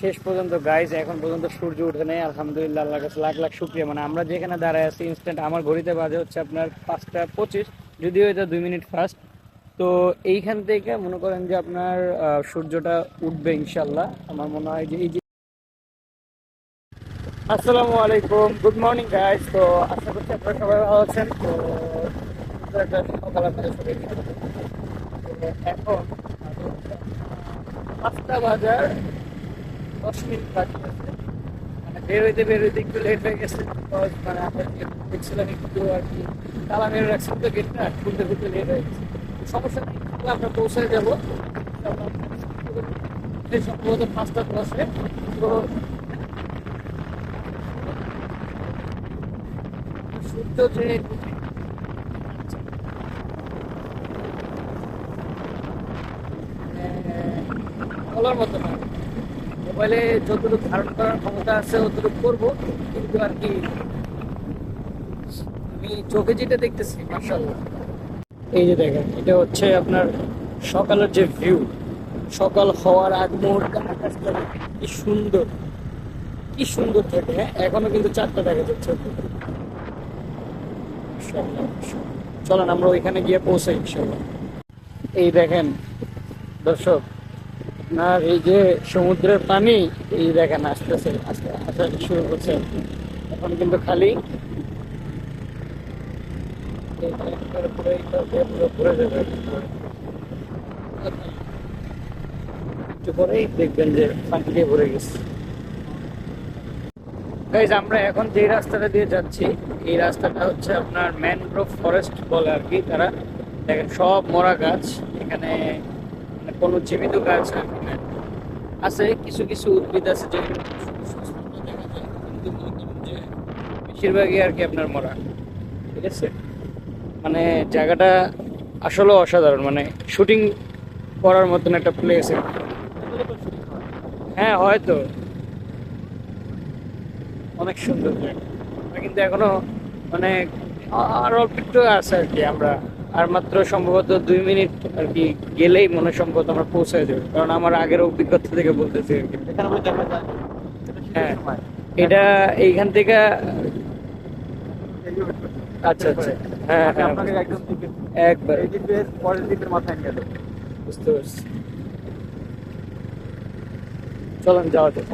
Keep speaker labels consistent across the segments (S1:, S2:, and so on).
S1: শেষ পর্যন্ত গাইজ এখন পর্যন্ত সূর্য উঠে নেই, আলহামদুলিল্লাহ আল্লাহ কাছে লাখ লাখ শুক্রিয়া। মানে আমরা যেখানে দাঁড়ায় আছি ইনস্ট্যান্ট আমার ঘড়িতে বাজে হচ্ছে আপনার পাঁচটা পঁচিশ, যদিও এটা দুই মিনিট ফার্স্ট তো এইখান থেকে মনে করেন যে আপনার সূর্যটা উঠবে ইনশাল্লাহ আমার মনে হয় যে এই যে আসসালামু আলাইকুম গুড মর্নিং গাইজ তো আশা করছি আপনারা সবাই ভালো আছেন। তো সকাল এখন পাঁচটা বাজার। দশ মিনিট বাকি আছে মানে লেট হয়ে গেছে মানে দেখছিলাম একটু আর কি তালা মেরে রাখছিলাম তো গেটটা খুলতে খুলতে লেট হয়ে গেছে সমস্যা নেই আমরা পাঁচটা দশে তো সূর্য যে বলার মতো না মোবাইলে যতটুকু ধারণ করার ক্ষমতা আছে অতটুকু করব। কিন্তু আর কি, আমি চোখে যেটা দেখতেছি মার্শাল্লাহ এই যে দেখেন, এটা হচ্ছে আপনার সকালের যে ভিউ সকাল হওয়ার আগ মুহূর্তে আকাশটা কি সুন্দর কি সুন্দর থাকে হ্যাঁ? এখনও কিন্তু চারটা দেখা যাচ্ছে। চলেন, আমরা ওইখানে গিয়ে পৌঁছাই ইনশাল্লাহ এই দেখেন, দর্শক আপনার এই যে সমুদ্রের পানি, এই দেখেন আসতেছে, আস্তে আসা শুরু করছে এখন কিন্তু খালি। একটু পরেই দেখবেন যে পানি দিয়ে ভরে গেছে গাইজ আমরা এখন যে রাস্তাটা দিয়ে যাচ্ছি, এই রাস্তাটা হচ্ছে আপনার ম্যানগ্রোভ ফরেস্ট বলে আর কি, তারা দেখেন সব মরা গাছ, এখানে কোনো জীবিত গাছ আছে কিছু কিছু উদ্ভিদ আছে যে বেশিরভাগই আর কি আপনার মরা, ঠিক আছে? মানে জায়গাটা আসলে অসাধারণ মানে শুটিং করার মতন একটা প্লেস হ্যাঁ হয়তো। অনেক সুন্দর জায়গা। কিন্তু এখনও মানে আর অল্প একটু আছে আর কি আমরা। আর মাত্র সম্ভবত দুই মিনিট আর কি গেলেই মনে সম্ভবত আমরা পৌঁছে যাবে কারণ আমার আগের অভিজ্ঞতা থেকে বলতেছি আর কি। হ্যাঁ এটা এইখান থেকে আচ্ছা আচ্ছা। হ্যাঁ হ্যাঁ। একবার।
S2: মাথায় নিয়ে
S1: বুঝতে পারছি। চলেন যাওয়া যাক।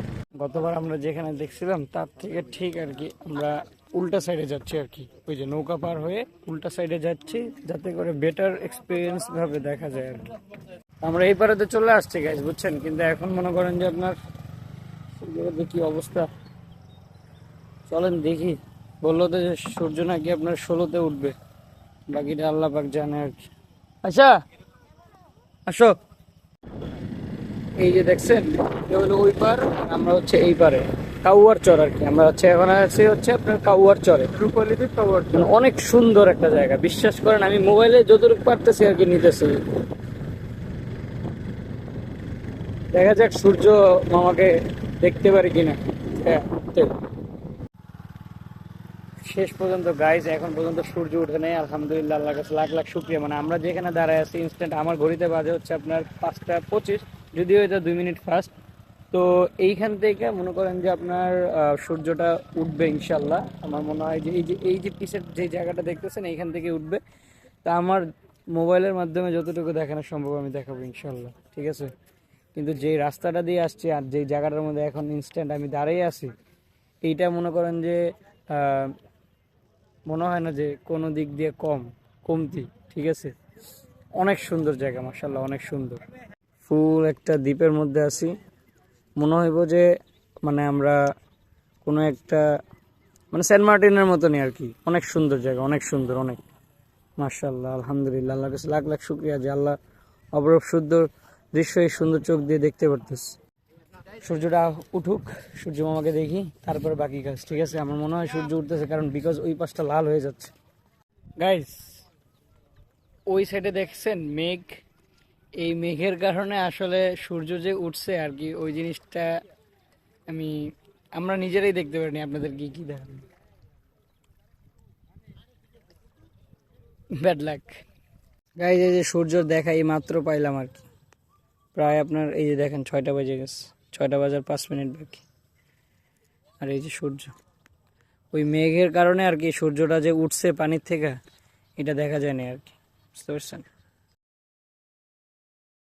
S1: গতবার আমরা যেখানে দেখছিলাম তার থেকে ঠিক আর কি আমরা উল্টা সাইডে যাচ্ছি আর কি। ওই যে নৌকা পার হয়ে উল্টা সাইডে যাচ্ছি, যাতে করে বেটার এক্সপিরিয়েন্স ভাবে দেখা যায় আর কি। আমরা এই পাড়াতে চলে আসছি গাইজ বুঝছেন? কিন্তু এখন মনে করেন যে আপনার কি অবস্থা? চলেন দেখি। বলল তো যে সূর্য নাকি আপনার ষোলোতে উঠবে। বাকিটা আল্লাহ পাক জানে আর কি। আচ্ছা আসো। এই যে দেখছেন ওই পার আমরা হচ্ছে এই পারে। কাউয়ার চর আর কি। আমরা হচ্ছে এখন আছি হচ্ছে আপনার কাউয়ার চরে। মানে অনেক সুন্দর একটা জায়গা। বিশ্বাস করেন আমি মোবাইলে যতটুকু পারতেছি আর কি নিতেছি। দেখা যাক সূর্য মামাকে দেখতে পারি কিনা। হ্যাঁ শেষ পর্যন্ত গাইজ এখন পর্যন্ত সূর্য উঠে নেই আলহামদুলিল্লাহ আল্লাহ কাছে লাখ লাখ শুক্রিয়া। মানে আমরা যেখানে দাঁড়ায় আছি ইনস্ট্যান্ট আমার ঘড়িতে বাজে হচ্ছে আপনার পাঁচটা পঁচিশ। যদিও এটা দুই মিনিট ফার্স্ট তো এইখান থেকে মনে করেন যে আপনার সূর্যটা উঠবে ইনশাল্লাহ আমার মনে হয় যে এই যে এই যে পিসের যে জায়গাটা দেখতেছেন, এইখান থেকে উঠবে। তা আমার মোবাইলের মাধ্যমে যতটুকু দেখানো সম্ভব আমি দেখাবো ইনশাল্লাহ ঠিক আছে? কিন্তু যেই রাস্তাটা দিয়ে আসছি আর যেই জায়গাটার মধ্যে এখন ইনস্ট্যান্ট আমি দাঁড়িয়ে আছি, এইটা মনে করেন যে মনে হয় না যে কোনো দিক দিয়ে কম, কমতি, ঠিক আছে? অনেক সুন্দর জায়গা মার্শাল্লাহ অনেক সুন্দর। ফুল একটা দ্বীপের মধ্যে আছি। মনে হইব যে মানে আমরা কোনো একটা মানে সেন্ট মার্টিনের মতনই আর কি। অনেক সুন্দর জায়গা, অনেক সুন্দর, অনেক। মার্শাল্লাহ আলহামদুলিল্লাহ আল্লাহ কাছে লাখ লাখ শুক্রিয়া যে আল্লাহ অপরূপ সুন্দর দৃশ্য, এই সুন্দর চোখ দিয়ে দেখতে পারতেছি। সূর্যটা উঠুক, সূর্য মামাকে দেখি, তারপরে বাকি কাজ, ঠিক আছে? আমার মনে হয় সূর্য উঠতেছে কারণ বিকজ ওই পাশটা লাল হয়ে যাচ্ছে। গাইস ওই সাইডে দেখছেন মেঘ এই মেঘের কারণে আসলে সূর্য যে উঠছে আর কি, ওই জিনিসটা আমি, আমরা নিজেরাই দেখতে পারিনি। আপনাদের কি কি দেখান ব্যাড লাক গাইজ এই যে সূর্য দেখা এই মাত্র পাইলাম আর কি। প্রায় আপনার, এই যে দেখেন, ছয়টা বাজে গেছে। ছয়টা বাজার পাঁচ মিনিট বাকি। আর এই যে সূর্য। ওই মেঘের কারণে আর কি সূর্যটা যে উঠছে পানির থেকে, এটা দেখা যায়নি আর কি। বুঝতে পারছেন?